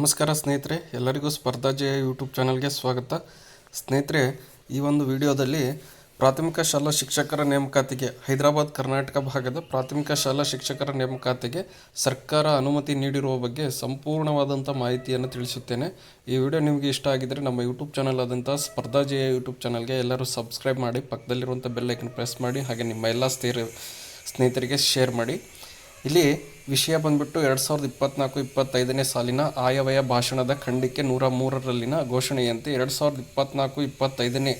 ನಮಸ್ಕಾರ ಸ್ನೇಹಿತರೆ, ಎಲ್ಲರಿಗೂ ಸ್ಪರ್ಧಾಜಯ ಯೂಟ್ಯೂಬ್ ಚಾನಲ್ಗೆ ಸ್ವಾಗತ. ಸ್ನೇಹಿತರೆ, ಈ ಒಂದು ವಿಡಿಯೋದಲ್ಲಿ ಪ್ರಾಥಮಿಕ ಶಾಲಾ ಶಿಕ್ಷಕರ ನೇಮಕಾತಿಗೆ, ಹೈದರಾಬಾದ್, ಕರ್ನಾಟಕ ಭಾಗದ ಪ್ರಾಥಮಿಕ ಶಾಲಾ ಶಿಕ್ಷಕರ ನೇಮಕಾತಿಗೆ ಸರ್ಕಾರ ಅನುಮತಿ ನೀಡಿರುವ ಬಗ್ಗೆ ಸಂಪೂರ್ಣವಾದಂಥ ಮಾಹಿತಿಯನ್ನು ತಿಳಿಸುತ್ತೇನೆ. ಈ ವಿಡಿಯೋ ನಿಮಗೆ ಇಷ್ಟ ಆಗಿದ್ದರೆ ನಮ್ಮ ಯೂಟ್ಯೂಬ್ ಚಾನಲ್ ಆದಂಥ ಸ್ಪರ್ಧಾಜಯ ಯೂಟ್ಯೂಬ್ ಚಾನಲ್ಗೆ ಎಲ್ಲರೂ ಸಬ್ಸ್ಕ್ರೈಬ್ ಮಾಡಿ, ಪಕ್ಕದಲ್ಲಿರುವಂಥ ಬೆಲ್ಲೈಕನ್ ಪ್ರೆಸ್ ಮಾಡಿ, ಹಾಗೆ ನಿಮ್ಮ ಎಲ್ಲ ಸ್ನೇಹಿತರಿಗೆ ಶೇರ್ ಮಾಡಿ. ಇಲ್ಲಿ ವಿಷಯ ಬಂದ್ಬಿಟ್ಟು ಎರಡು ಸಾವಿರದ ಇಪ್ಪತ್ನಾಲ್ಕು, ಇಪ್ಪತ್ತೈದನೇ ಸಾಲಿನ ಆಯವ್ಯಯ ಭಾಷಣದ ಖಂಡಿಕೆ ನೂರ ಮೂರರಲ್ಲಿನ ಘೋಷಣೆಯಂತೆ ಎರಡು ಸಾವಿರದ ಇಪ್ಪತ್ನಾಲ್ಕು, ಇಪ್ಪತ್ತೈದನೇ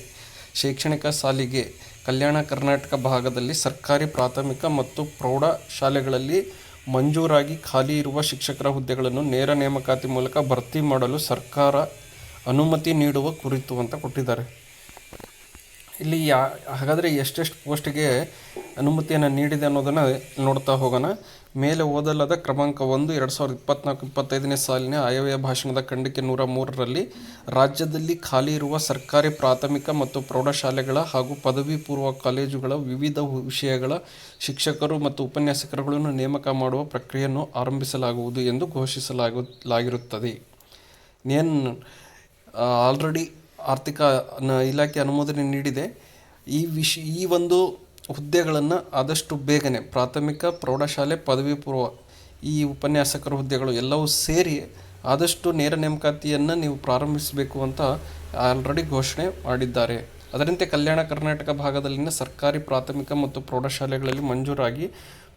ಶೈಕ್ಷಣಿಕ ಸಾಲಿಗೆ ಕಲ್ಯಾಣ ಕರ್ನಾಟಕ ಭಾಗದಲ್ಲಿ ಸರ್ಕಾರಿ ಪ್ರಾಥಮಿಕ ಮತ್ತು ಪ್ರೌಢ ಶಾಲೆಗಳಲ್ಲಿ ಮಂಜೂರಾಗಿ ಖಾಲಿ ಇರುವ ಶಿಕ್ಷಕರ ಹುದ್ದೆಗಳನ್ನು ನೇರ ನೇಮಕಾತಿ ಮೂಲಕ ಭರ್ತಿ ಮಾಡಲು ಸರ್ಕಾರ ಅನುಮತಿ ನೀಡುವ ಕುರಿತು ಅಂತ ಕೊಟ್ಟಿದ್ದಾರೆ. ಇಲ್ಲಿ ಯಾ ಹಾಗಾದರೆ ಎಷ್ಟೆಷ್ಟು ಪೋಸ್ಟಿಗೆ ಅನುಮತಿಯನ್ನು ನೀಡಿದೆ ಅನ್ನೋದನ್ನು ನೋಡ್ತಾ ಹೋಗೋಣ. ಮೇಲೆ ಓದಲಾದ ಕ್ರಮಾಂಕ ಒಂದು, ಎರಡು ಸಾವಿರದ ಇಪ್ಪತ್ನಾಲ್ಕು, ಇಪ್ಪತ್ತೈದನೇ ಸಾಲಿನ ಆಯವ್ಯಯ ಭಾಷಣದ ಖಂಡಿಕೆ ನೂರ ಮೂರರಲ್ಲಿ, ರಾಜ್ಯದಲ್ಲಿ ಖಾಲಿ ಇರುವ ಸರ್ಕಾರಿ ಪ್ರಾಥಮಿಕ ಮತ್ತು ಪ್ರೌಢಶಾಲೆಗಳ ಹಾಗೂ ಪದವಿ ಪೂರ್ವ ಕಾಲೇಜುಗಳ ವಿವಿಧ ವಿಷಯಗಳ ಶಿಕ್ಷಕರು ಮತ್ತು ಉಪನ್ಯಾಸಕರುಗಳನ್ನು ನೇಮಕ ಮಾಡುವ ಪ್ರಕ್ರಿಯೆಯನ್ನು ಆರಂಭಿಸಲಾಗುವುದು ಎಂದು ಘೋಷಿಸಲಾಗು ಲಾಗಿರುತ್ತದೆ. ಏನು ಆಲ್ರೆಡಿ ಆರ್ಥಿಕ ಇಲಾಖೆ ಅನುಮೋದನೆ ನೀಡಿದೆ. ಈ ವಿಷ, ಈ ಒಂದು ಹುದ್ದೆಗಳನ್ನು ಆದಷ್ಟು ಬೇಗನೆ ಪ್ರಾಥಮಿಕ, ಪ್ರೌಢಶಾಲೆ, ಪದವಿ ಪೂರ್ವ ಈ ಉಪನ್ಯಾಸಕರ ಹುದ್ದೆಗಳು ಎಲ್ಲವೂ ಸೇರಿ ಆದಷ್ಟು ನೇರ ನೇಮಕಾತಿಯನ್ನು ನೀವು ಪ್ರಾರಂಭಿಸಬೇಕು ಅಂತ ಆಲ್ರೆಡಿ ಘೋಷಣೆ ಮಾಡಿದ್ದಾರೆ. ಅದರಂತೆ ಕಲ್ಯಾಣ ಕರ್ನಾಟಕ ಭಾಗದಲ್ಲಿನ ಸರ್ಕಾರಿ ಪ್ರಾಥಮಿಕ ಮತ್ತು ಪ್ರೌಢಶಾಲೆಗಳಲ್ಲಿ ಮಂಜೂರಾಗಿ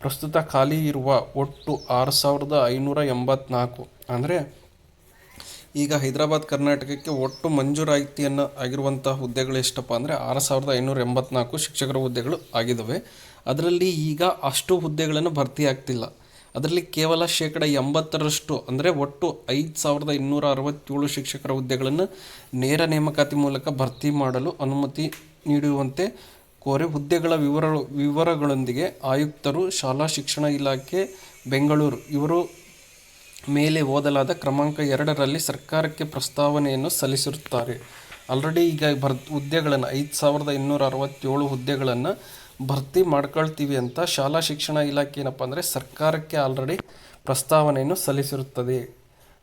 ಪ್ರಸ್ತುತ ಖಾಲಿ ಇರುವ ಒಟ್ಟು ಆರು ಸಾವಿರದ ಐನೂರ ಎಂಬತ್ನಾಲ್ಕು. ಅಂದರೆ ಈಗ ಹೈದರಾಬಾದ್ ಕರ್ನಾಟಕಕ್ಕೆ ಒಟ್ಟು ಮಂಜೂರಾಯಿತಿಯನ್ನು ಆಗಿರುವಂಥ ಹುದ್ದೆಗಳು ಎಷ್ಟಪ್ಪ ಅಂದರೆ ಆರು ಸಾವಿರದ ಐನೂರ ಎಂಬತ್ನಾಲ್ಕು ಶಿಕ್ಷಕರ ಹುದ್ದೆಗಳು ಆಗಿದ್ದಾವೆ ಅದರಲ್ಲಿ ಈಗ ಅಷ್ಟು ಹುದ್ದೆಗಳನ್ನು ಭರ್ತಿ ಆಗ್ತಿಲ್ಲ. ಅದರಲ್ಲಿ ಕೇವಲ ಶೇಕಡ ಎಂಬತ್ತರಷ್ಟು ಅಂದರೆ ಒಟ್ಟು ಐದು ಸಾವಿರದ ಇನ್ನೂರ ಅರವತ್ತೇಳು ಶಿಕ್ಷಕರ ಹುದ್ದೆಗಳನ್ನು ನೇರ ನೇಮಕಾತಿ ಮೂಲಕ ಭರ್ತಿ ಮಾಡಲು ಅನುಮತಿ ನೀಡುವಂತೆ ಕೋರಿ ಹುದ್ದೆಗಳ ವಿವರ ವಿವರಗಳೊಂದಿಗೆ ಆಯುಕ್ತರು, ಶಾಲಾ ಶಿಕ್ಷಣ ಇಲಾಖೆ, ಬೆಂಗಳೂರು ಇವರು ಮೇಲೆ ಓದಲಾದ ಕ್ರಮಾಂಕ ಎರಡರಲ್ಲಿ ಸರ್ಕಾರಕ್ಕೆ ಪ್ರಸ್ತಾವನೆಯನ್ನು ಸಲ್ಲಿಸಿರುತ್ತಾರೆ. ಆಲ್ರೆಡಿ ಈಗ ಭರ್, ಹುದ್ದೆಗಳನ್ನು, ಐದು ಸಾವಿರದ ಇನ್ನೂರ ಅರವತ್ತೇಳು ಹುದ್ದೆಗಳನ್ನು ಭರ್ತಿ ಮಾಡ್ಕೊಳ್ತೀವಿ ಅಂತ ಶಾಲಾ ಶಿಕ್ಷಣ ಇಲಾಖೆ ಏನಪ್ಪ ಅಂದರೆ ಸರ್ಕಾರಕ್ಕೆ ಆಲ್ರೆಡಿ ಪ್ರಸ್ತಾವನೆಯನ್ನು ಸಲ್ಲಿಸಿರುತ್ತದೆ.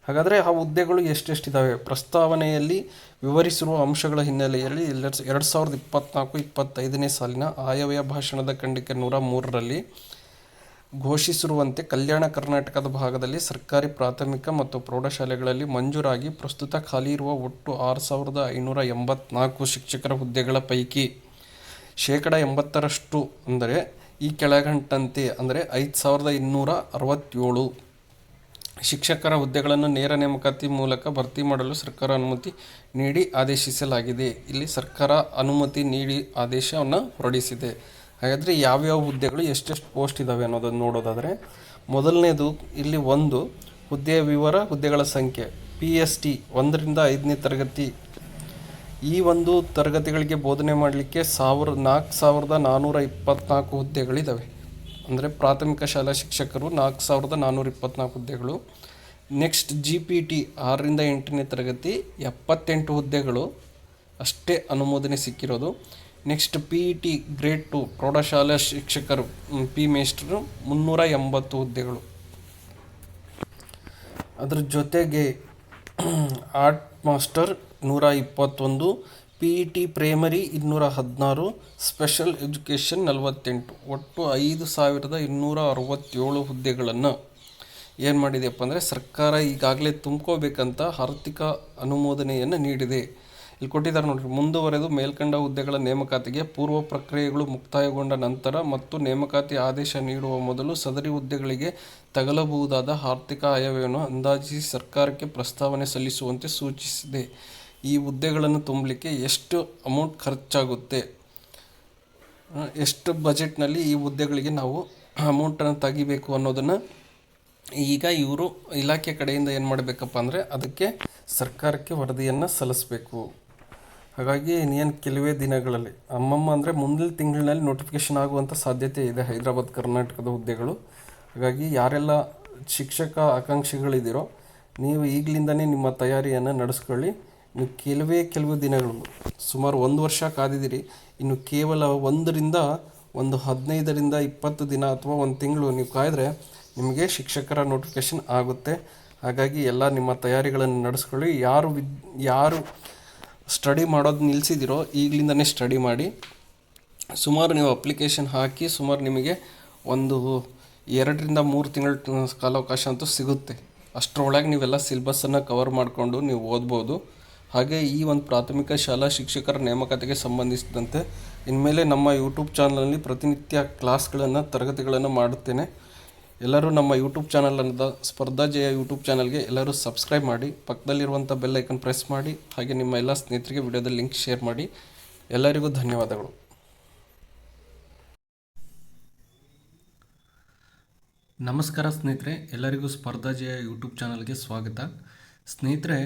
ಹಾಗಾದರೆ ಆ ಹುದ್ದೆಗಳು ಎಷ್ಟೆಷ್ಟಿದ್ದಾವೆ ಪ್ರಸ್ತಾವನೆಯಲ್ಲಿ ವಿವರಿಸಿರುವ ಅಂಶಗಳ ಹಿನ್ನೆಲೆಯಲ್ಲಿ ಎರಡು ಸಾವಿರದ ಇಪ್ಪತ್ನಾಲ್ಕು, ಇಪ್ಪತ್ತೈದನೇ ಸಾಲಿನ ಆಯವ್ಯಯ ಭಾಷಣದ ಖಂಡಿಕೆ ನೂರ ಮೂರರಲ್ಲಿ ಘೋಷಿಸಿರುವಂತೆ ಕಲ್ಯಾಣ ಕರ್ನಾಟಕದ ಭಾಗದಲ್ಲಿ ಸರ್ಕಾರಿ ಪ್ರಾಥಮಿಕ ಮತ್ತು ಪ್ರೌಢಶಾಲೆಗಳಲ್ಲಿ ಮಂಜೂರಾಗಿ ಪ್ರಸ್ತುತ ಖಾಲಿ ಇರುವ ಒಟ್ಟು ಆರು ಸಾವಿರದ ಐನೂರ ಎಂಬತ್ನಾಲ್ಕು ಶಿಕ್ಷಕರ ಹುದ್ದೆಗಳ ಪೈಕಿ ಶೇಕಡ ಎಂಬತ್ತರಷ್ಟು ಅಂದರೆ ಈ ಕೆಳಗಂಟಂತೆ ಅಂದರೆ ಐದು ಸಾವಿರದ ಇನ್ನೂರ ಅರವತ್ತೇಳು ಶಿಕ್ಷಕರ ಹುದ್ದೆಗಳನ್ನು ನೇರ ನೇಮಕಾತಿ ಮೂಲಕ ಭರ್ತಿ ಮಾಡಲು ಸರ್ಕಾರ ಅನುಮತಿ ನೀಡಿ ಆದೇಶಿಸಲಾಗಿದೆ. ಇಲ್ಲಿ ಸರ್ಕಾರ ಅನುಮತಿ ನೀಡಿ ಆದೇಶವನ್ನು ಹೊರಡಿಸಿದೆ. ಹಾಗಾದರೆ ಯಾವ್ಯಾವ ಹುದ್ದೆಗಳು ಎಷ್ಟೆಷ್ಟು ಪೋಸ್ಟ್ ಇದ್ದಾವೆ ಅನ್ನೋದನ್ನು ನೋಡೋದಾದರೆ, ಮೊದಲನೇದು ಇಲ್ಲಿ ಒಂದು ಹುದ್ದೆಯ ವಿವರ, ಹುದ್ದೆಗಳ ಸಂಖ್ಯೆ ಪಿ ಎಸ್ ಟಿ ಒಂದರಿಂದ ಐದನೇ ತರಗತಿ. ಈ ಒಂದು ತರಗತಿಗಳಿಗೆ ಬೋಧನೆ ಮಾಡಲಿಕ್ಕೆ ಸಾವಿರ, ನಾಲ್ಕು ಸಾವಿರದ ನಾನ್ನೂರ ಇಪ್ಪತ್ನಾಲ್ಕು ಹುದ್ದೆಗಳಿದ್ದಾವೆ ಅಂದರೆ ಪ್ರಾಥಮಿಕ ಶಾಲಾ ಶಿಕ್ಷಕರು ನಾಲ್ಕು ಸಾವಿರದ ನಾನ್ನೂರ ಇಪ್ಪತ್ನಾಲ್ಕು ಹುದ್ದೆಗಳು. ನೆಕ್ಸ್ಟ್ ಜಿ ಪಿ ಟಿ ಆರರಿಂದ ಎಂಟನೇ ತರಗತಿ ಎಪ್ಪತ್ತೆಂಟು ಹುದ್ದೆಗಳು ಅಷ್ಟೇ ಅನುಮೋದನೆ ಸಿಕ್ಕಿರೋದು. Next P E T grade two ಪ್ರೌಢಶಾಲಾ ಶಿಕ್ಷಕರು ಪಿ ಮೇಸ್ಟ್ರು ಮುನ್ನೂರ ಎಂಬತ್ತು ಹುದ್ದೆಗಳು. ಅದರ ಜೊತೆಗೆ ಆರ್ಟ್ ಮಾಸ್ಟರ್ ನೂರ ಇಪ್ಪತ್ತೊಂದು ಪಿ ಇ ಟಿ ಪ್ರೈಮರಿ ಇನ್ನೂರ ಹದಿನಾರು ಸ್ಪೆಷಲ್ ಎಜುಕೇಷನ್ ನಲವತ್ತೆಂಟು. ಒಟ್ಟು ಐದು ಸಾವಿರದ ಇನ್ನೂರ ಅರವತ್ತೇಳು ಹುದ್ದೆಗಳನ್ನು ಏನು ಮಾಡಿದೆಯಪ್ಪ ಅಂದರೆ ಸರ್ಕಾರ ಈಗಾಗಲೇ ತುಂಬ್ಕೋಬೇಕಂತ ಆರ್ಥಿಕ ಅನುಮೋದನೆಯನ್ನು ನೀಡಿದೆ. ಇಲ್ಲಿ ಕೊಟ್ಟಿದ್ದಾರೆ ನೋಡ್ರಿ, ಮುಂದುವರೆದು ಮೇಲ್ಕಂಡ ಹುದ್ದೆಗಳ ನೇಮಕಾತಿಗೆ ಪೂರ್ವ ಪ್ರಕ್ರಿಯೆಗಳು ಮುಕ್ತಾಯಗೊಂಡ ನಂತರ ಮತ್ತು ನೇಮಕಾತಿ ಆದೇಶ ನೀಡುವ ಮೊದಲು ಸದರಿ ಹುದ್ದೆಗಳಿಗೆ ತಗಲಬಹುದಾದ ಆರ್ಥಿಕ ಆಯವ್ಯವನ್ನು ಅಂದಾಜಿಸಿ ಸರ್ಕಾರಕ್ಕೆ ಪ್ರಸ್ತಾವನೆ ಸಲ್ಲಿಸುವಂತೆ ಸೂಚಿಸಿದೆ. ಈ ಹುದ್ದೆಗಳನ್ನು ತುಂಬಲಿಕ್ಕೆ ಎಷ್ಟು ಅಮೌಂಟ್ ಖರ್ಚಾಗುತ್ತೆ? ಎಷ್ಟು ಬಜೆಟ್ನಲ್ಲಿ ಈ ಹುದ್ದೆಗಳಿಗೆ ನಾವು ಅಮೌಂಟನ್ನು ತೆಗಿಬೇಕು ಅನ್ನೋದನ್ನು ಈಗ ಇವರು ಇಲಾಖೆ ಕಡೆಯಿಂದ ಏನು ಮಾಡಬೇಕಪ್ಪ ಅಂದರೆ ಅದಕ್ಕೆ ಸರ್ಕಾರಕ್ಕೆ ವರದಿಯನ್ನು ಸಲ್ಲಿಸಬೇಕು. ಹಾಗಾಗಿ ಇನ್ನೇನು ಕೆಲವೇ ದಿನಗಳಲ್ಲಿ, ಅಮ್ಮಮ್ಮ ಅಂದರೆ ಮುಂದಿನ ತಿಂಗಳಿನಲ್ಲಿ ನೋಟಿಫಿಕೇಶನ್ ಆಗುವಂಥ ಸಾಧ್ಯತೆ ಇದೆ ಹೈದರಾಬಾದ್, ಕರ್ನಾಟಕದ ಹುದ್ದೆಗಳು. ಹಾಗಾಗಿ ಯಾರೆಲ್ಲ ಶಿಕ್ಷಕ ಆಕಾಂಕ್ಷಿಗಳಿದ್ದೀರೋ ನೀವು ಈಗಲಿಂದನೇ ನಿಮ್ಮ ತಯಾರಿಯನ್ನು ನಡೆಸ್ಕೊಳ್ಳಿ. ನೀವು ಕೆಲವೇ ಕೆಲವು ದಿನಗಳು ಸುಮಾರು ಒಂದು ವರ್ಷ ಕಾದಿದ್ದೀರಿ ಇನ್ನು ಕೇವಲ ಒಂದರಿಂದ ಒಂದು ಹದಿನೈದರಿಂದ ಇಪ್ಪತ್ತು ದಿನ ಅಥವಾ ಒಂದು ತಿಂಗಳು ನೀವು ಕಾಯ್ದರೆ ನಿಮಗೆ ಶಿಕ್ಷಕರ ನೋಟಿಫಿಕೇಶನ್ ಆಗುತ್ತೆ. ಹಾಗಾಗಿ ಎಲ್ಲ ನಿಮ್ಮ ತಯಾರಿಗಳನ್ನು ನಡೆಸ್ಕೊಳ್ಳಿ. ಯಾರು ವಿದ್, ಯಾರು ಸ್ಟಡಿ ಮಾಡೋದು ನಿಲ್ಲಿಸಿದಿರೋ ಈಗಲಿಂದನೇ ಸ್ಟಡಿ ಮಾಡಿ, ಸುಮಾರು ನೀವು ಅಪ್ಲಿಕೇಶನ್ ಹಾಕಿ, ಸುಮಾರು ನಿಮಗೆ ಒಂದು ಎರಡರಿಂದ ಮೂರು ತಿಂಗಳ ಕಾಲಾವಕಾಶ ಅಂತೂ ಸಿಗುತ್ತೆ. ಅಷ್ಟರೊಳಗೆ ನೀವೆಲ್ಲ ಸಿಲೆಬಸ್ಸನ್ನು ಕವರ್ ಮಾಡಿಕೊಂಡು ನೀವು ಓದ್ಬೋದು. ಹಾಗೆ ಈ ಒಂದು ಪ್ರಾಥಮಿಕ ಶಾಲಾ ಶಿಕ್ಷಕರ ನೇಮಕಾತಿಗೆ ಸಂಬಂಧಿಸಿದಂತೆ, ಇನ್ಮೇಲೆ ನಮ್ಮ ಯೂಟ್ಯೂಬ್ ಚಾನಲಲ್ಲಿ ಪ್ರತಿನಿತ್ಯ ಕ್ಲಾಸ್ಗಳನ್ನು ತರಗತಿಗಳನ್ನು ಮಾಡುತ್ತೇನೆ. ಎಲ್ಲರೂ ನಮ್ಮ ಯೂಟ್ಯೂಬ್ ಚಾನಲ್ ಅನ್ನದ ಸ್ಪರ್ಧಾ ಜಯ ಯೂಟ್ಯೂಬ್ ಚಾನಲ್ಗೆ ಎಲ್ಲರೂ ಸಬ್ಸ್ಕ್ರೈಬ್ ಮಾಡಿ ಪಕ್ಕದಲ್ಲಿರುವಂಥ ಬೆಲ್ ಐಕನ್ ಪ್ರೆಸ್ ಮಾಡಿ, ಹಾಗೆ ನಿಮ್ಮ ಎಲ್ಲ ಸ್ನೇಹಿತರಿಗೆ ವಿಡಿಯೋದ ಲಿಂಕ್ ಶೇರ್ ಮಾಡಿ. ಎಲ್ಲರಿಗೂ ಧನ್ಯವಾದಗಳು. ನಮಸ್ಕಾರ ಸ್ನೇಹಿತರೆ, ಎಲ್ಲರಿಗೂ ಸ್ಪರ್ಧಾ ಜಯ ಯೂಟ್ಯೂಬ್ ಚಾನಲ್ಗೆ ಸ್ವಾಗತ. ಸ್ನೇಹಿತರೆ,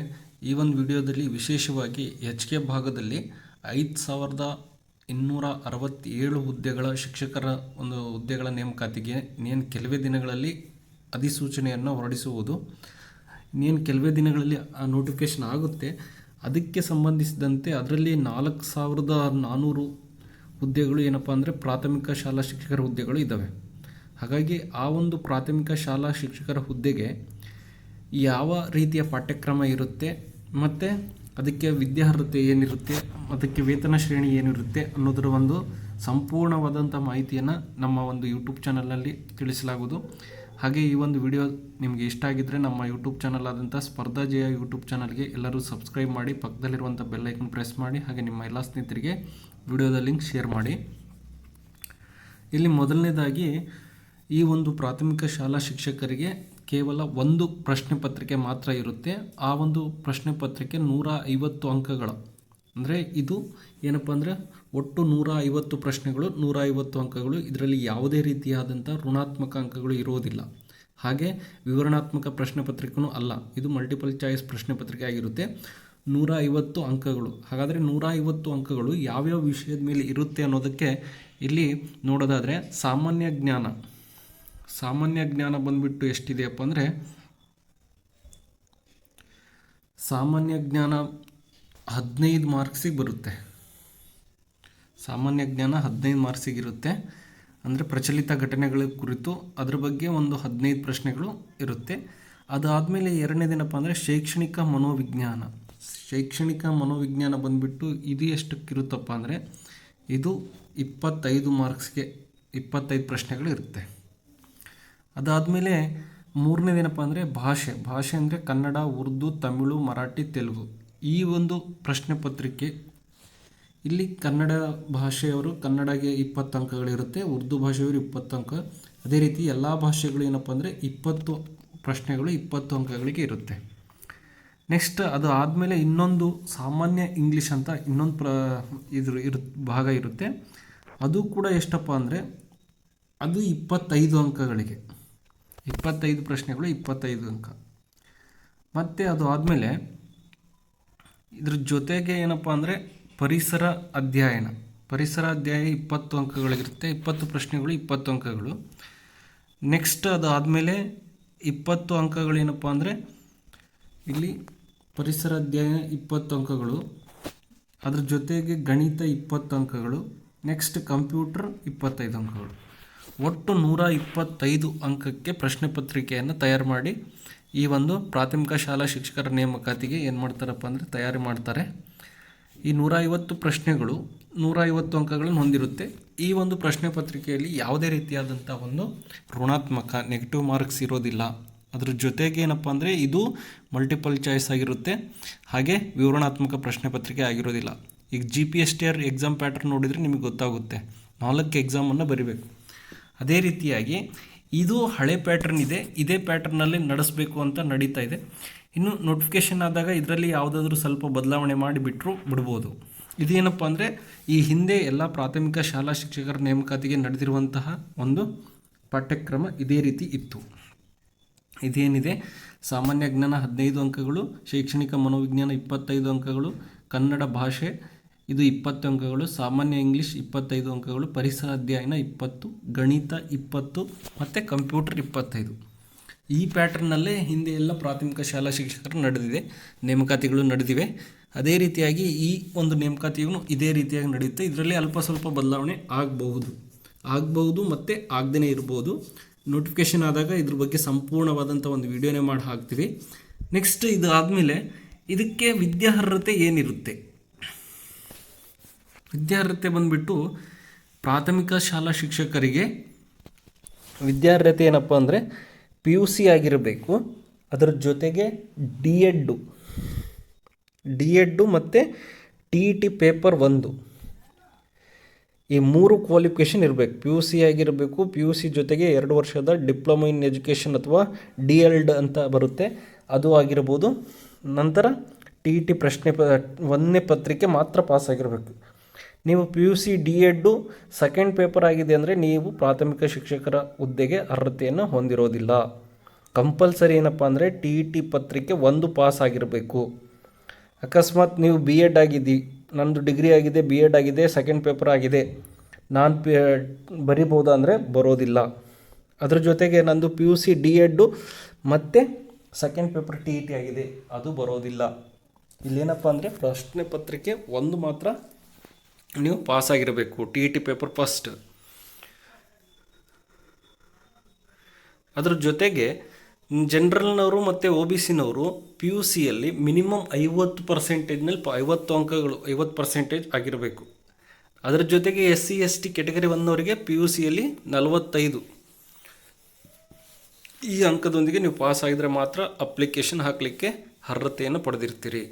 ಈ ಒಂದು ವಿಡಿಯೋದಲ್ಲಿ ವಿಶೇಷವಾಗಿ ಎಚ್ ಕೆ ಭಾಗದಲ್ಲಿ ಐದು ಸಾವಿರದ ಇನ್ನೂರ ಅರವತ್ತೇಳು ಹುದ್ದೆಗಳ ಶಿಕ್ಷಕರ ಒಂದು ಹುದ್ದೆಗಳ ನೇಮಕಾತಿಗೆ ಇನ್ನೇನು ಕೆಲವೇ ದಿನಗಳಲ್ಲಿ ಅಧಿಸೂಚನೆಯನ್ನು ಹೊರಡಿಸುವುದು, ಇನ್ನೇನು ಕೆಲವೇ ದಿನಗಳಲ್ಲಿ ಆ ನೋಟಿಫಿಕೇಶನ್ ಆಗುತ್ತೆ, ಅದಕ್ಕೆ ಸಂಬಂಧಿಸಿದಂತೆ ಅದರಲ್ಲಿ ನಾಲ್ಕು ಸಾವಿರದ ನಾನ್ನೂರು ಹುದ್ದೆಗಳು ಏನಪ್ಪ ಅಂದರೆ ಪ್ರಾಥಮಿಕ ಶಾಲಾ ಶಿಕ್ಷಕರ ಹುದ್ದೆಗಳು ಇದ್ದಾವೆ ಹಾಗಾಗಿ ಆ ಒಂದು ಪ್ರಾಥಮಿಕ ಶಾಲಾ ಶಿಕ್ಷಕರ ಹುದ್ದೆಗೆ ಯಾವ ರೀತಿಯ ಪಠ್ಯಕ್ರಮ ಇರುತ್ತೆ, ಮತ್ತು ಅದಕ್ಕೆ ವಿದ್ಯಾರ್ಹತೆ ಏನಿರುತ್ತೆ, ಅದಕ್ಕೆ ವೇತನ ಶ್ರೇಣಿ ಏನಿರುತ್ತೆ ಅನ್ನೋದರ ಒಂದು ಸಂಪೂರ್ಣವಾದಂಥ ಮಾಹಿತಿಯನ್ನು ನಮ್ಮ ಒಂದು ಯೂಟ್ಯೂಬ್ ಚಾನಲ್ನಲ್ಲಿ ತಿಳಿಸಲಾಗುವುದು. ಹಾಗೆ ಈ ಒಂದು ವಿಡಿಯೋ ನಿಮಗೆ ಇಷ್ಟ ಆಗಿದ್ದರೆ ನಮ್ಮ ಯೂಟ್ಯೂಬ್ ಚಾನಲ್ ಆದಂಥ ಸ್ಪರ್ಧಾ ಜಯ ಯೂಟ್ಯೂಬ್ ಚಾನಲ್ಗೆ ಎಲ್ಲರೂ ಸಬ್ಸ್ಕ್ರೈಬ್ ಮಾಡಿ, ಪಕ್ಕದಲ್ಲಿರುವಂಥ ಬೆಲ್ಲೈಕನ್ ಪ್ರೆಸ್ ಮಾಡಿ, ಹಾಗೆ ನಿಮ್ಮ ಎಲ್ಲ ಸ್ನೇಹಿತರಿಗೆ ವಿಡಿಯೋದ ಲಿಂಕ್ ಶೇರ್ ಮಾಡಿ. ಇಲ್ಲಿ ಮೊದಲನೇದಾಗಿ ಈ ಒಂದು ಪ್ರಾಥಮಿಕ ಶಾಲಾ ಶಿಕ್ಷಕರಿಗೆ ಕೇವಲ ಒಂದು ಪ್ರಶ್ನೆ ಪತ್ರಿಕೆ ಮಾತ್ರ ಇರುತ್ತೆ. ಆ ಒಂದು ಪ್ರಶ್ನೆ ಪತ್ರಿಕೆ ನೂರ ಐವತ್ತು ಅಂಕಗಳು. ಅಂದರೆ ಇದು ಏನಪ್ಪ ಅಂದರೆ ಒಟ್ಟು ನೂರ ಐವತ್ತು ಪ್ರಶ್ನೆಗಳು, ನೂರ ಐವತ್ತು ಅಂಕಗಳು ಇದರಲ್ಲಿ ಯಾವುದೇ ರೀತಿಯಾದಂಥ ಋಣಾತ್ಮಕ ಅಂಕಗಳು ಇರೋದಿಲ್ಲ. ಹಾಗೆ ವಿವರಣಾತ್ಮಕ ಪ್ರಶ್ನೆ ಪತ್ರಿಕೆಯೂ ಅಲ್ಲ. ಇದು ಮಲ್ಟಿಪಲ್ ಚಾಯ್ಸ್ ಪ್ರಶ್ನೆ ಪತ್ರಿಕೆ ಆಗಿರುತ್ತೆ. ನೂರ ಐವತ್ತು ಅಂಕಗಳು. ಹಾಗಾದರೆ ನೂರ ಐವತ್ತು ಅಂಕಗಳು ಯಾವ್ಯಾವ ವಿಷಯದ ಮೇಲೆ ಇರುತ್ತೆ ಅನ್ನೋದಕ್ಕೆ ಇಲ್ಲಿ ನೋಡೋದಾದರೆ ಸಾಮಾನ್ಯ ಜ್ಞಾನ. ಸಾಮಾನ್ಯ ಜ್ಞಾನ ಬಂದ್ಬಿಟ್ಟು ಎಷ್ಟಿದೆಯಪ್ಪ ಅಂದರೆ, ಸಾಮಾನ್ಯ ಜ್ಞಾನ ಹದಿನೈದು ಮಾರ್ಕ್ಸಿಗೆ ಬರುತ್ತೆ. ಸಾಮಾನ್ಯ ಜ್ಞಾನ ಹದಿನೈದು ಮಾರ್ಕ್ಸಿಗೆ ಇರುತ್ತೆ. ಅಂದರೆ ಪ್ರಚಲಿತ ಘಟನೆಗಳ ಕುರಿತು ಅದ್ರ ಬಗ್ಗೆ ಒಂದು ಹದಿನೈದು ಪ್ರಶ್ನೆಗಳು ಇರುತ್ತೆ. ಅದಾದಮೇಲೆ ಎರಡನೇ ದಿನಪ್ಪ ಅಂದರೆ ಶೈಕ್ಷಣಿಕ ಮನೋವಿಜ್ಞಾನ. ಶೈಕ್ಷಣಿಕ ಮನೋವಿಜ್ಞಾನ ಬಂದ್ಬಿಟ್ಟು ಇದು ಎಷ್ಟಕ್ಕಿರುತ್ತಪ್ಪ ಅಂದರೆ, ಇದು ಇಪ್ಪತ್ತೈದು ಮಾರ್ಕ್ಸ್ಗೆ ಇಪ್ಪತ್ತೈದು ಪ್ರಶ್ನೆಗಳು ಇರುತ್ತೆ. ಅದಾದಮೇಲೆ ಮೂರನೇದೇನಪ್ಪ ಅಂದರೆ ಭಾಷೆ. ಭಾಷೆ ಅಂದರೆ ಕನ್ನಡ, ಉರ್ದು, ತಮಿಳು, ಮರಾಠಿ, ತೆಲುಗು. ಈ ಒಂದು ಪ್ರಶ್ನೆ ಪತ್ರಿಕೆ. ಇಲ್ಲಿ ಕನ್ನಡ ಭಾಷೆಯವರು ಕನ್ನಡಗೆ ಇಪ್ಪತ್ತು ಅಂಕಗಳಿರುತ್ತೆ, ಉರ್ದು ಭಾಷೆಯವರು ಇಪ್ಪತ್ತು ಅಂಕ. ಅದೇ ರೀತಿ ಎಲ್ಲ ಭಾಷೆಗಳು ಏನಪ್ಪ ಅಂದರೆ ಇಪ್ಪತ್ತು ಪ್ರಶ್ನೆಗಳು ಇಪ್ಪತ್ತು ಅಂಕಗಳಿಗೆ ಇರುತ್ತೆ. ನೆಕ್ಸ್ಟ್ ಅದು ಆದಮೇಲೆ ಇನ್ನೊಂದು ಸಾಮಾನ್ಯ ಇಂಗ್ಲೀಷ್ ಅಂತ ಇನ್ನೊಂದು ಪ್ರ ಇದ್ರ ಇರು ಭಾಗ ಇರುತ್ತೆ. ಅದು ಕೂಡ ಎಷ್ಟಪ್ಪ ಅಂದರೆ ಅದು ಇಪ್ಪತ್ತೈದು ಅಂಕಗಳಿಗೆ. ಇಪ್ಪತ್ತೈದು ಪ್ರಶ್ನೆಗಳು ಇಪ್ಪತ್ತೈದು ಅಂಕ. ಮತ್ತು ಅದು ಆದಮೇಲೆ ಇದ್ರ ಜೊತೆಗೆ ಏನಪ್ಪ ಅಂದರೆ ಪರಿಸರ ಅಧ್ಯಯನ. ಪರಿಸರ ಅಧ್ಯಾಯ ಇಪ್ಪತ್ತು ಅಂಕಗಳಿರುತ್ತೆ, ಇಪ್ಪತ್ತು ಪ್ರಶ್ನೆಗಳು, ಇಪ್ಪತ್ತು ಅಂಕಗಳು. ನೆಕ್ಸ್ಟ್ ಅದು ಆದಮೇಲೆ ಇಪ್ಪತ್ತು ಅಂಕಗಳು ಏನಪ್ಪ ಅಂದರೆ ಇಲ್ಲಿ ಪರಿಸರ ಅಧ್ಯಯನ ಇಪ್ಪತ್ತು ಅಂಕಗಳು, ಅದ್ರ ಜೊತೆಗೆ ಗಣಿತ ಇಪ್ಪತ್ತು ಅಂಕಗಳು ನೆಕ್ಸ್ಟ್ ಕಂಪ್ಯೂಟರ್ ಇಪ್ಪತ್ತೈದು ಅಂಕಗಳು. ಒಟ್ಟು ನೂರ ಇಪ್ಪತ್ತೈದು ಅಂಕಕ್ಕೆ ಪ್ರಶ್ನೆ ಪತ್ರಿಕೆಯನ್ನು ತಯಾರು ಮಾಡಿ ಈ ಒಂದು ಪ್ರಾಥಮಿಕ ಶಾಲಾ ಶಿಕ್ಷಕರ ನೇಮಕಾತಿಗೆ ಏನು ಮಾಡ್ತಾರಪ್ಪ ಅಂದರೆ ತಯಾರಿ ಮಾಡ್ತಾರೆ. ಈ ನೂರ ಐವತ್ತು ಪ್ರಶ್ನೆಗಳು ನೂರ ಐವತ್ತು ಅಂಕಗಳನ್ನು ಹೊಂದಿರುತ್ತೆ. ಈ ಒಂದು ಪ್ರಶ್ನೆ ಪತ್ರಿಕೆಯಲ್ಲಿ ಯಾವುದೇ ರೀತಿಯಾದಂಥ ಒಂದು ಋಣಾತ್ಮಕ ನೆಗೆಟಿವ್ ಮಾರ್ಕ್ಸ್ ಇರೋದಿಲ್ಲ. ಅದ್ರ ಜೊತೆಗೆ ಏನಪ್ಪ ಅಂದರೆ ಇದು ಮಲ್ಟಿಪಲ್ ಚಾಯ್ಸ್ ಆಗಿರುತ್ತೆ. ಹಾಗೆ ವಿವರಣಾತ್ಮಕ ಪ್ರಶ್ನೆ ಪತ್ರಿಕೆ ಆಗಿರೋದಿಲ್ಲ. ಈಗ G P S T R exam pattern ನೋಡಿದರೆ ನಿಮಗೆ ಗೊತ್ತಾಗುತ್ತೆ. ನಾಲ್ಕು ಎಕ್ಸಾಮನ್ನು ಬರಿಬೇಕು. ಅದೇ ರೀತಿಯಾಗಿ ಇದು ಹಳೆ ಪ್ಯಾಟರ್ನ್ ಇದೆ, ಇದೇ ಪ್ಯಾಟರ್ನಲ್ಲಿ ನಡೆಸಬೇಕು ಅಂತ ನಡೀತಾ ಇದೆ. ಇನ್ನು ನೋಟಿಫಿಕೇಷನ್ ಆದಾಗ ಇದರಲ್ಲಿ ಯಾವುದಾದ್ರೂ ಸ್ವಲ್ಪ ಬದಲಾವಣೆ ಮಾಡಿ ಬಿಟ್ಟರು ಬಿಡ್ಬೋದು. ಇದೇನಪ್ಪ ಅಂದರೆ ಈ ಹಿಂದೆ ಎಲ್ಲ ಪ್ರಾಥಮಿಕ ಶಾಲಾ ಶಿಕ್ಷಕರ ನೇಮಕಾತಿಗೆ ನಡೆದಿರುವಂತಹ ಒಂದು ಪಠ್ಯಕ್ರಮ ಇದೇ ರೀತಿ ಇತ್ತು. ಇದೇನಿದೆ? ಸಾಮಾನ್ಯ ಜ್ಞಾನ ಹದಿನೈದು ಅಂಕಗಳು, ಶೈಕ್ಷಣಿಕ ಮನೋವಿಜ್ಞಾನ ಇಪ್ಪತ್ತೈದು ಅಂಕಗಳು, ಕನ್ನಡ ಭಾಷೆ ಇದು ಇಪ್ಪತ್ತು ಅಂಕಗಳು, ಸಾಮಾನ್ಯ ಇಂಗ್ಲೀಷ್ ಇಪ್ಪತ್ತೈದು ಅಂಕಗಳು, ಪರಿಸರ ಅಧ್ಯಯನ ಇಪ್ಪತ್ತು, ಗಣಿತ ಇಪ್ಪತ್ತು, ಮತ್ತು ಕಂಪ್ಯೂಟರ್ ಇಪ್ಪತ್ತೈದು. ಈ ಪ್ಯಾಟರ್ನಲ್ಲೇ ಹಿಂದೆ ಎಲ್ಲ ಪ್ರಾಥಮಿಕ ಶಾಲಾ ಶಿಕ್ಷಕರು ನಡೆದಿದೆ, ನೇಮಕಾತಿಗಳು ನಡೆದಿವೆ. ಅದೇ ರೀತಿಯಾಗಿ ಈ ಒಂದು ನೇಮಕಾತಿಯೂ ಇದೇ ರೀತಿಯಾಗಿ ನಡೆಯುತ್ತೆ. ಇದರಲ್ಲಿ ಅಲ್ಪ ಸ್ವಲ್ಪ ಬದಲಾವಣೆ ಆಗಬಹುದು. ಆಗಬಹುದು ಮತ್ತು ಆಗದೇ ಇರ್ಬೋದು. ನೋಟಿಫಿಕೇಷನ್ ಆದಾಗ ಇದ್ರ ಬಗ್ಗೆ ಸಂಪೂರ್ಣವಾದಂಥ ಒಂದು ವಿಡಿಯೋನೇ ಮಾಡಿ ಹಾಕ್ತೀವಿ. ನೆಕ್ಸ್ಟ್ ಇದು ಆದಮೇಲೆ ಇದಕ್ಕೆ ವಿದ್ಯಾರ್ಹತೆ ಏನಿರುತ್ತೆ? ವಿದ್ಯಾರ್ಹತೆ ಬಂದ್ಬಿಟ್ಟು ಪ್ರಾಥಮಿಕ ಶಾಲಾ ಶಿಕ್ಷಕರಿಗೆ ವಿದ್ಯಾರ್ಹತೆ ಏನಪ್ಪ ಅಂದರೆ ಪಿ ಯು ಸಿ ಆಗಿರಬೇಕು. ಅದರ ಜೊತೆಗೆ ಡಿ ಎಡ್ಡು ಡಿ ಎಡ್ಡು ಮತ್ತು ಟಿ ಇ ಟಿ ಪೇಪರ್ ಒಂದು. ಈ ಮೂರು ಕ್ವಾಲಿಫಿಕೇಷನ್ ಇರಬೇಕು. ಪಿ ಯು ಸಿ ಆಗಿರಬೇಕು ಪಿ ಯು ಸಿ ಜೊತೆಗೆ ಎರಡು ವರ್ಷದ ಡಿಪ್ಲೊಮಾ ಇನ್ ಎಜುಕೇಷನ್ ಅಥವಾ ಡಿ ಎಲ್ಡ್ ಅಂತ ಬರುತ್ತೆ. ಅದು ಆಗಿರ್ಬೋದು. ನಂತರ ಟಿ ಇ ಟಿ ಪ್ರಶ್ನೆ ಪ, ಒಂದನೇ ಪತ್ರಿಕೆ ಮಾತ್ರ ಪಾಸ್ ಆಗಿರಬೇಕು. ನೀವು P U C D Ed second paper ಆಗಿದೆ ಅಂದರೆ ನೀವು ಪ್ರಾಥಮಿಕ ಶಿಕ್ಷಕರ ಹುದ್ದೆಗೆ ಅರ್ಹತೆಯನ್ನು ಹೊಂದಿರೋದಿಲ್ಲ. ಕಂಪಲ್ಸರಿ ಏನಪ್ಪ ಅಂದರೆ ಟಿ ಇ ಟಿ ಪತ್ರಿಕೆ ಒಂದು ಪಾಸ್ ಆಗಿರಬೇಕು. ಅಕಸ್ಮಾತ್ ನೀವು ಬಿ ಎಡ್ ಆಗಿದ್ದಿ ನನ್ನದು ಡಿಗ್ರಿ ಆಗಿದೆ ಬಿ ಎಡ್ ಆಗಿದೆ ಸೆಕೆಂಡ್ ಪೇಪರ್ ಆಗಿದೆ, ನಾನು ಪಿ, ಬರಿಬೋದಾ ಅಂದರೆ ಬರೋದಿಲ್ಲ. ಅದ್ರ ಜೊತೆಗೆ ನಂದು P U C D Ed ಮತ್ತು second paper T E T ಆಗಿದೆ, ಅದು ಬರೋದಿಲ್ಲ. ಇಲ್ಲೇನಪ್ಪ ಅಂದರೆ ಪ್ರಶ್ನೆ ಪತ್ರಿಕೆ ಒಂದು ಮಾತ್ರ ನೀವು ಪಾಸ್ ಆಗಿರಬೇಕು T E T paper first ಅದ್ರ ಜೊತೆಗೆ ಜನರಲ್ನವರು ಮತ್ತು ಒ ಬಿ ಸಿನವರು ಪಿ ಯು ಸಿಯಲ್ಲಿ ಮಿನಿಮಮ್ ಐವತ್ತು ಪರ್ಸೆಂಟೇಜ್ನಲ್ಲಿ ಐವತ್ತು ಅಂಕಗಳು, ಐವತ್ತು ಪರ್ಸೆಂಟೇಜ್ ಆಗಿರಬೇಕು. ಅದರ ಜೊತೆಗೆ S C S T category ಒನ್ನವರಿಗೆ P U ಸಿಯಲ್ಲಿ ನಲವತ್ತೈದು. ಈ ಅಂಕದೊಂದಿಗೆ ನೀವು ಪಾಸ್ ಆಗಿದರೆ ಮಾತ್ರ ಅಪ್ಲಿಕೇಶನ್ ಹಾಕಲಿಕ್ಕೆ ಅರ್ಹತೆಯನ್ನು ಪಡೆದಿರ್ತೀರಿ.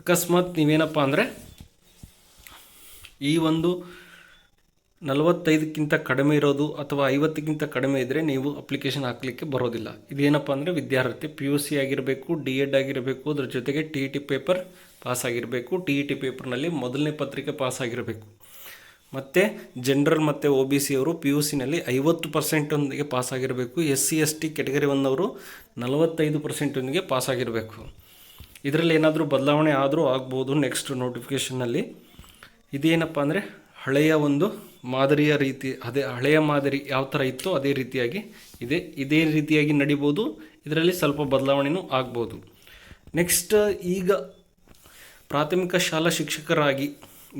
ಅಕಸ್ಮಾತ್ ನೀವೇನಪ್ಪ ಅಂದರೆ ಈ ಒಂದು ನಲವತ್ತೈದಕ್ಕಿಂತ ಕಡಿಮೆ ಇರೋದು ಅಥವಾ ಐವತ್ತಕ್ಕಿಂತ ಕಡಿಮೆ ಇದ್ದರೆ ನೀವು ಅಪ್ಲಿಕೇಶನ್ ಹಾಕಲಿಕ್ಕೆ ಬರೋದಿಲ್ಲ. ಇದೇನಪ್ಪ ಅಂದರೆ ವಿದ್ಯಾರ್ಥಿ ಪಿ ಯು ಸಿ ಆಗಿರಬೇಕು ಡಿ ಎಡ್ ಆಗಿರಬೇಕು, ಅದ್ರ ಜೊತೆಗೆ T E T paper pass ಆಗಿರಬೇಕು. ಟಿ ಇ ಟಿ ಪೇಪರ್ನಲ್ಲಿ ಮೊದಲನೇ ಪತ್ರಿಕೆ ಪಾಸ್ ಆಗಿರಬೇಕು. ಮತ್ತು ಜನರಲ್ ಮತ್ತು ಒ ಬಿ ಸಿಯವರು ಪಿ ಯು ಸಿನಲ್ಲಿ ಐವತ್ತು ಪರ್ಸೆಂಟೊಂದಿಗೆ ಪಾಸ್ ಆಗಿರಬೇಕು. S C S T category ಒಂದವರು ನಲವತ್ತೈದು ಪರ್ಸೆಂಟೊಂದಿಗೆ ಪಾಸ್ ಆಗಿರಬೇಕು. ಇದರಲ್ಲಿ ಏನಾದರೂ ಬದಲಾವಣೆ ಆದರೂ ಆಗ್ಬೋದು ನೆಕ್ಸ್ಟ್ ನೋಟಿಫಿಕೇಷನ್ನಲ್ಲಿ ಇದೇನಪ್ಪ ಅಂದರೆ ಹಳೆಯ ಒಂದು ಮಾದರಿಯ ರೀತಿ, ಅದೇ ಹಳೆಯ ಮಾದರಿ ಯಾವ ಥರ ಇತ್ತೋ ಅದೇ ರೀತಿಯಾಗಿ ಇದೆ, ಇದೇ ರೀತಿಯಾಗಿ ನಡಿಬೋದು, ಇದರಲ್ಲಿ ಸ್ವಲ್ಪ ಬದಲಾವಣೆಯೂ ಆಗ್ಬೋದು. ನೆಕ್ಸ್ಟ್ ಈಗ ಪ್ರಾಥಮಿಕ ಶಾಲಾ ಶಿಕ್ಷಕರಾಗಿ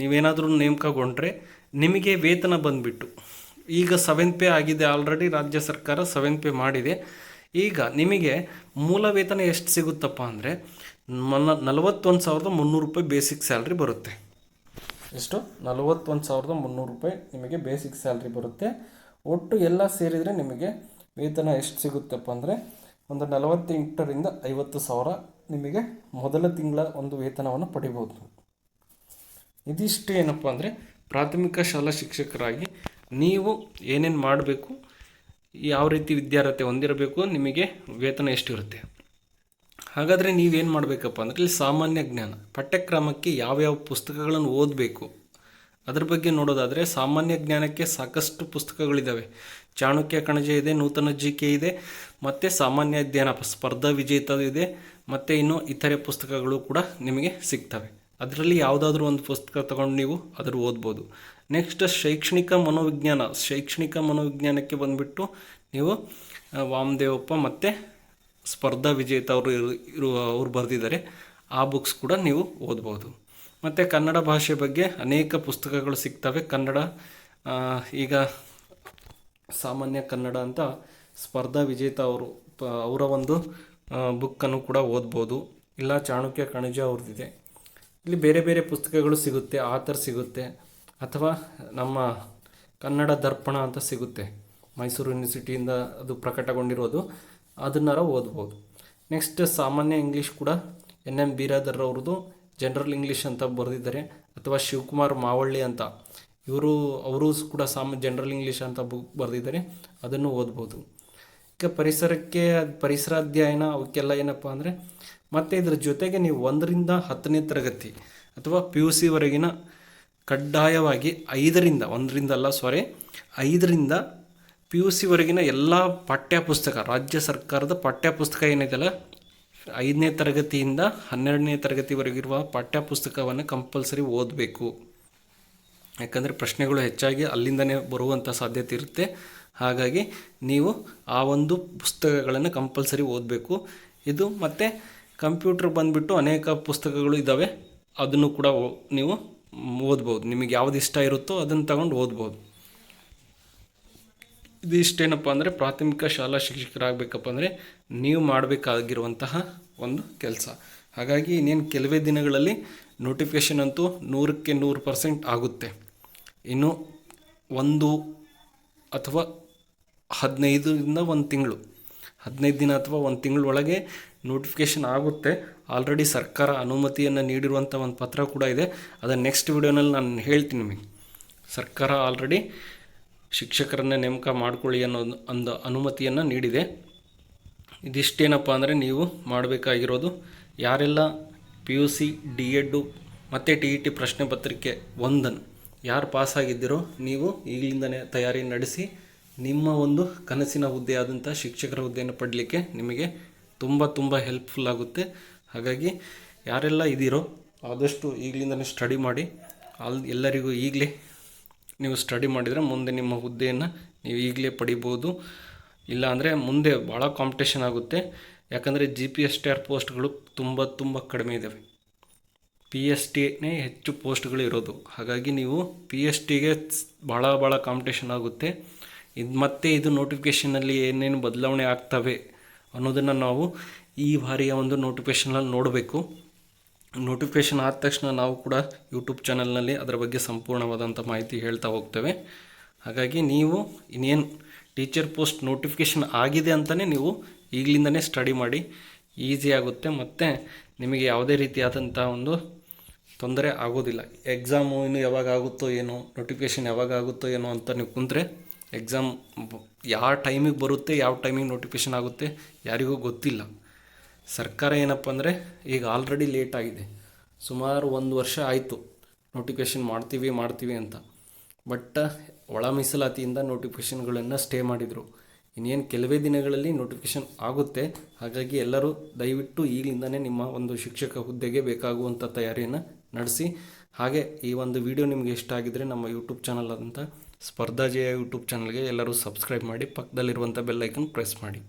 ನೀವೇನಾದರೂ ನೇಮಕಗೊಂಡ್ರೆ ನಿಮಗೆ ವೇತನ ಬಂದುಬಿಟ್ಟು, ಈಗ ಸೆವೆನ್ ಪೇ ಆಗಿದೆ ಆಲ್ರೆಡಿ ರಾಜ್ಯ ಸರ್ಕಾರ ಸೆವೆನ್ ಪೇ ಮಾಡಿದೆ, ಈಗ ನಿಮಗೆ ಮೂಲ ವೇತನ ಎಷ್ಟು ಸಿಗುತ್ತಪ್ಪ ಅಂದರೆ ಮನ ನಲವತ್ತೊಂದು ಸಾವಿರದ ಮುನ್ನೂರು ರೂಪಾಯಿ ಬೇಸಿಕ್ ಸ್ಯಾಲ್ರಿ ಬರುತ್ತೆ. ಎಷ್ಟು ನಲವತ್ತೊಂದು ಸಾವಿರದ ಮುನ್ನೂರು ರೂಪಾಯಿ ನಿಮಗೆ ಬೇಸಿಕ್ ಸ್ಯಾಲ್ರಿ ಬರುತ್ತೆ. ಒಟ್ಟು ಎಲ್ಲ ಸೇರಿದರೆ ನಿಮಗೆ ವೇತನ ಎಷ್ಟು ಸಿಗುತ್ತಪ್ಪ ಅಂದರೆ ಒಂದು ನಲವತ್ತೆಂಟರಿಂದ ಐವತ್ತು ಸಾವಿರ ನಿಮಗೆ ಮೊದಲ ತಿಂಗಳ ಒಂದು ವೇತನವನ್ನು ಪಡಿಬೋದು. ಇದಿಷ್ಟು ಏನಪ್ಪ ಅಂದರೆ ಪ್ರಾಥಮಿಕ ಶಾಲಾ ಶಿಕ್ಷಕರಾಗಿ ನೀವು ಏನೇನು ಮಾಡಬೇಕು, ಯಾವ ರೀತಿ ವಿದ್ಯಾರ್ಹತೆ ಹೊಂದಿರಬೇಕು, ನಿಮಗೆ ವೇತನ ಎಷ್ಟಿರುತ್ತೆ? ಹಾಗಾದರೆ ನೀವೇನು ಮಾಡಬೇಕಪ್ಪ ಅಂದರೆ ಇಲ್ಲಿ ಸಾಮಾನ್ಯ ಜ್ಞಾನ. ಪಠ್ಯಕ್ರಮಕ್ಕೆ ಯಾವ್ಯಾವ ಪುಸ್ತಕಗಳನ್ನು ಓದಬೇಕು? ಅದ್ರ ಬಗ್ಗೆ ನೋಡೋದಾದರೆ ಸಾಮಾನ್ಯ ಜ್ಞಾನಕ್ಕೆ ಸಾಕಷ್ಟು ಪುಸ್ತಕಗಳಿದ್ದಾವೆ ಚಾಣಕ್ಯ ಕಣಜ ಇದೆ, ನೂತನ ಜಿ ಕೆ ಇದೆ, ಮತ್ತು ಸಾಮಾನ್ಯ ಜ್ಞಾನ ಸ್ಪರ್ಧಾ ವಿಜೇತ ಇದೆ, ಮತ್ತು ಇನ್ನು ಇತರೆ ಪುಸ್ತಕಗಳು ಕೂಡ ನಿಮಗೆ ಸಿಗ್ತವೆ. ಅದರಲ್ಲಿ ಯಾವುದಾದ್ರೂ ಒಂದು ಪುಸ್ತಕ ತಗೊಂಡು ನೀವು ಅದ್ರ ಓದ್ಬೋದು. ನೆಕ್ಸ್ಟ್ ಶೈಕ್ಷಣಿಕ ಮನೋವಿಜ್ಞಾನ. ಶೈಕ್ಷಣಿಕ ಮನೋವಿಜ್ಞಾನಕ್ಕೆ ಬಂದುಬಿಟ್ಟು ನೀವು ವಾಮದೇವಪ್ಪ ಮತ್ತು ಸ್ಪರ್ಧಾ ವಿಜೇತ ಅವರು ಇರು- ಇರುವ, ಅವರು ಬರೆದಿದ್ದಾರೆ. ಆ ಬುಕ್ಸ್ ಕೂಡ ನೀವು ಓದ್ಬೋದು ಮತ್ತು ಕನ್ನಡ ಭಾಷೆ ಬಗ್ಗೆ ಅನೇಕ ಪುಸ್ತಕಗಳು ಸಿಗ್ತವೆ. ಕನ್ನಡ ಈಗ ಸಾಮಾನ್ಯ ಕನ್ನಡ ಅಂತ ಸ್ಪರ್ಧಾ ವಿಜೇತ ಅವರು ಅವರ ಒಂದು ಬುಕ್ಕನ್ನು ಕೂಡ ಓದ್ಬೋದು ಇಲ್ಲ, ಚಾಣಕ್ಯ ಕಣಜ ಅವ್ರದ್ದಿದೆ. ಇಲ್ಲಿ ಬೇರೆ ಬೇರೆ ಪುಸ್ತಕಗಳು ಸಿಗುತ್ತೆ. ಆಥರ್ ಸಿಗುತ್ತೆ. ಅಥವಾ ನಮ್ಮ ಕನ್ನಡ ದರ್ಪಣ ಅಂತ ಸಿಗುತ್ತೆ. ಮೈಸೂರು ಯೂನಿವರ್ಸಿಟಿಯಿಂದ ಅದು ಪ್ರಕಟಗೊಂಡಿರೋದು. ಅದನ್ನಾರ ಓದ್ಬೋದು. ನೆಕ್ಸ್ಟ್ ಸಾಮಾನ್ಯ ಇಂಗ್ಲೀಷ್ ಕೂಡ ಎನ್ ಎಂ ಬೀರಾದರ್ ಅವ್ರದ್ದು ಜನರಲ್ ಇಂಗ್ಲೀಷ್ ಅಂತ ಬರೆದಿದ್ದಾರೆ, ಅಥವಾ ಶಿವಕುಮಾರ್ ಮಾವಳ್ಳಿ ಅಂತ. ಇವರು, ಅವರು ಕೂಡ ಸಾಮ ಜನರಲ್ ಇಂಗ್ಲೀಷ್ ಅಂತ ಬುಕ್ ಬರೆದಿದ್ದಾರೆ, ಅದನ್ನು ಓದ್ಬೋದು. ಈಗ ಪರಿಸರಕ್ಕೆ ಪರಿಸರ ಅಧ್ಯಯನ ಅವಕ್ಕೆಲ್ಲ ಏನಪ್ಪ ಅಂದರೆ, ಮತ್ತು ಇದ್ರ ಜೊತೆಗೆ ನೀವು ಒಂದರಿಂದ ಹತ್ತನೇ ತರಗತಿ ಅಥವಾ ಪಿ ಯು ಸಿವರೆಗಿನ ಕಡ್ಡಾಯವಾಗಿ ಐದರಿಂದ, ಒಂದರಿಂದ ಅಲ್ಲ ಸಾರಿ ಐದರಿಂದ ಪಿ ಯು ಸಿವರೆಗಿನ ಎಲ್ಲ ಪಠ್ಯಪುಸ್ತಕ, ರಾಜ್ಯ ಸರ್ಕಾರದ ಪಠ್ಯಪುಸ್ತಕ ಏನಿದೆಯಲ್ಲ, ಐದನೇ ತರಗತಿಯಿಂದ ಹನ್ನೆರಡನೇ ತರಗತಿವರೆಗಿರುವ ಪಠ್ಯಪುಸ್ತಕವನ್ನು ಕಂಪಲ್ಸರಿ ಓದಬೇಕು. ಯಾಕಂದರೆ ಪ್ರಶ್ನೆಗಳು ಹೆಚ್ಚಾಗಿ ಅಲ್ಲಿಂದನೇ ಬರುವಂಥ ಸಾಧ್ಯತೆ ಇರುತ್ತೆ. ಹಾಗಾಗಿ ನೀವು ಆ ಒಂದು ಪುಸ್ತಕಗಳನ್ನು ಕಂಪಲ್ಸರಿ ಓದಬೇಕು. ಇದು ಮತ್ತು ಕಂಪ್ಯೂಟರ್ ಬಂದುಬಿಟ್ಟು ಅನೇಕ ಪುಸ್ತಕಗಳು ಇದ್ದಾವೆ ಅದನ್ನು ಕೂಡ ನೀವು ಓದ್ಬೋದು. ನಿಮಗೆ ಯಾವ್ದು ಇಷ್ಟ ಇರುತ್ತೋ ಅದನ್ನು ತಗೊಂಡು ಓದ್ಬೋದು. ಇದಿಷ್ಟೇನಪ್ಪ ಅಂದರೆ ಪ್ರಾಥಮಿಕ ಶಾಲಾ ಶಿಕ್ಷಕರಾಗಬೇಕಪ್ಪ ಅಂದರೆ ನೀವು ಮಾಡಬೇಕಾಗಿರುವಂತಹ ಒಂದು ಕೆಲಸ. ಹಾಗಾಗಿ ಇನ್ನೇನು ಕೆಲವೇ ದಿನಗಳಲ್ಲಿ ನೋಟಿಫಿಕೇಷನ್ ಅಂತೂ ನೂರಕ್ಕೆ ನೂರು ಪರ್ಸೆಂಟ್ ಆಗುತ್ತೆ. ಇನ್ನು ಒಂದು ಅಥವಾ ಹದಿನೈದರಿಂದ ಒಂದು ತಿಂಗಳು. ಹದಿನೈದು ದಿನ ಅಥವಾ ಒಂದು ತಿಂಗಳೊಳಗೆ ನೋಟಿಫಿಕೇಷನ್ ಆಗುತ್ತೆ. ಆಲ್ರೆಡಿ ಸರ್ಕಾರ ಅನುಮತಿಯನ್ನು ನೀಡಿರುವಂಥ ಒಂದು ಪತ್ರ ಕೂಡ ಇದೆ. ಅದನ್ನು ನೆಕ್ಸ್ಟ್ ವಿಡಿಯೋನಲ್ಲಿ ನಾನು ಹೇಳ್ತೀನಿ ನಿಮಗೆ. ಸರ್ಕಾರ ಆಲ್ರೆಡಿ ಶಿಕ್ಷಕರನ್ನ ನೇಮಕ ಮಾಡಿಕೊಳ್ಳಿ ಅನ್ನೋ ಒಂದು ಅನುಮತಿಯನ್ನು ನೀಡಿದೆ. ಇದಿಷ್ಟೇನಪ್ಪ ಅಂದರೆ ನೀವು ಮಾಡಬೇಕಾಗಿರೋದು ಯಾರೆಲ್ಲ P U C D Ed ಮತ್ತು ಟಿ ಇ ಟಿ ಪ್ರಶ್ನೆ ಪತ್ರಿಕೆ ಒಂದನ್ನು ಯಾರು ಪಾಸಾಗಿದ್ದೀರೋ ನೀವು ಈಗಲಿಂದನೇ ತಯಾರಿ ನಡೆಸಿ ನಿಮ್ಮ ಒಂದು ಕನಸಿನ ಹುದ್ದೆ ಆದಂಥ ಶಿಕ್ಷಕರ ಹುದ್ದೆಯನ್ನು ಪಡಲಿಕ್ಕೆ ನಿಮಗೆ ತುಂಬ ತುಂಬ ಹೆಲ್ಪ್ಫುಲ್ ಆಗುತ್ತೆ. ಹಾಗಾಗಿ ಯಾರೆಲ್ಲ ಇದ್ದೀರೋ ಆದಷ್ಟು ಈಗಲಿಂದನೇ ಸ್ಟಡಿ ಮಾಡಿ. ಅಲ್ಲಿ ಎಲ್ಲರಿಗೂ ಈಗಲೇ ನೀವು ಸ್ಟಡಿ ಮಾಡಿದರೆ ಮುಂದೆ ನಿಮ್ಮ ಹುದ್ದೆಯನ್ನು ನೀವು ಈಗಲೇ ಪಡಿಬೋದು. ಇಲ್ಲಾಂದರೆ ಮುಂದೆ ಭಾಳ ಕಾಂಪಿಟೇಷನ್ ಆಗುತ್ತೆ. ಯಾಕಂದರೆ G P S T R ಪೋಸ್ಟ್ಗಳು ತುಂಬ ತುಂಬ ಕಡಿಮೆ ಇದ್ದಾವೆ ಪಿ ಎಸ್ ಟಿನೇ ಹೆಚ್ಚು ಪೋಸ್ಟ್ಗಳು ಇರೋದು. ಹಾಗಾಗಿ ನೀವು ಪಿ ಎಸ್ ಟಿಗೆ ಭಾಳ ಭಾಳ ಕಾಂಪಿಟೇಷನ್ ಆಗುತ್ತೆ. ಇದು ಮತ್ತೆ ಇದು ನೋಟಿಫಿಕೇಷನಲ್ಲಿ ಏನೇನು ಬದಲಾವಣೆ ಆಗ್ತವೆ ಅನ್ನೋದನ್ನು ನಾವು ಈ ಬಾರಿಯ ಒಂದು ನೋಟಿಫಿಕೇಷನಲ್ಲಿ ನೋಡಬೇಕು. ನೋಟಿಫಿಕೇಷನ್ ಆದ ತಕ್ಷಣ ನಾವು ಕೂಡ ಯೂಟ್ಯೂಬ್ ಚಾನಲ್ನಲ್ಲಿ ಅದರ ಬಗ್ಗೆ ಸಂಪೂರ್ಣವಾದಂಥ ಮಾಹಿತಿ ಹೇಳ್ತಾ ಹೋಗ್ತೇವೆ. ಹಾಗಾಗಿ ನೀವು ಇನ್ನೇನು ಟೀಚರ್ ಪೋಸ್ಟ್ ನೋಟಿಫಿಕೇಷನ್ ಆಗಿದೆ ಅಂತಲೇ ನೀವು ಈಗಲಿಂದನೇ ಸ್ಟಡಿ ಮಾಡಿ ಈಸಿ ಆಗುತ್ತೆ. ಮತ್ತು ನಿಮಗೆ ಯಾವುದೇ ರೀತಿಯಾದಂಥ ಒಂದು ತೊಂದರೆ ಆಗೋದಿಲ್ಲ. ಎಕ್ಸಾಮು ಇನ್ನು ಯಾವಾಗ ಆಗುತ್ತೋ ಏನೋ ನೋಟಿಫಿಕೇಷನ್ ಯಾವಾಗ ಆಗುತ್ತೋ ಏನೋ ಅಂತ ನೀವು ಕುಂತ್ರೆ ಎಕ್ಸಾಮ್ ಯಾವ ಟೈಮಿಗೆ ಬರುತ್ತೆ, ಯಾವ ಟೈಮಿಗೆ ನೋಟಿಫಿಕೇಷನ್ ಆಗುತ್ತೆ, ಯಾರಿಗೂ ಗೊತ್ತಿಲ್ಲ. ಸರ್ಕಾರ ಏನಪ್ಪ ಅಂದರೆ ಈಗ ಆಲ್ರೆಡಿ ಲೇಟ್ ಆಗಿದೆ. ಸುಮಾರು ಒಂದು ವರ್ಷ ಆಯಿತು ನೋಟಿಫಿಕೇಷನ್ ಮಾಡ್ತೀವಿ ಮಾಡ್ತೀವಿ ಅಂತ. ಬಟ್ ಒಳ ಮೀಸಲಾತಿಯಿಂದ ನೋಟಿಫಿಕೇಷನ್ಗಳನ್ನು ಸ್ಟೇ ಮಾಡಿದರು. ಇನ್ನೇನು ಕೆಲವೇ ದಿನಗಳಲ್ಲಿ ನೋಟಿಫಿಕೇಷನ್ ಆಗುತ್ತೆ. ಹಾಗಾಗಿ ಎಲ್ಲರೂ ದಯವಿಟ್ಟು ಈಗಲಿಂದನೇ ನಿಮ್ಮ ಒಂದು ಶಿಕ್ಷಕ ಹುದ್ದೆಗೆ ಬೇಕಾಗುವಂಥ ತಯಾರಿಯನ್ನು ನಡೆಸಿ. ಹಾಗೆ ಈ ಒಂದು ವಿಡಿಯೋ ನಿಮಗೆ ಇಷ್ಟ ಆಗಿದ್ದರೆ ನಮ್ಮ ಯೂಟ್ಯೂಬ್ ಚಾನಲ್ ಆದಂಥ ಸ್ಪರ್ಧಾ ಜಯ ಯೂಟ್ಯೂಬ್ ಚಾನಲ್ಗೆ ಎಲ್ಲರೂ ಸಬ್ಸ್ಕ್ರೈಬ್ ಮಾಡಿ ಪಕ್ಕದಲ್ಲಿರುವಂಥ ಬೆಲ್ಲೈಕನ್ ಪ್ರೆಸ್ ಮಾಡಿ.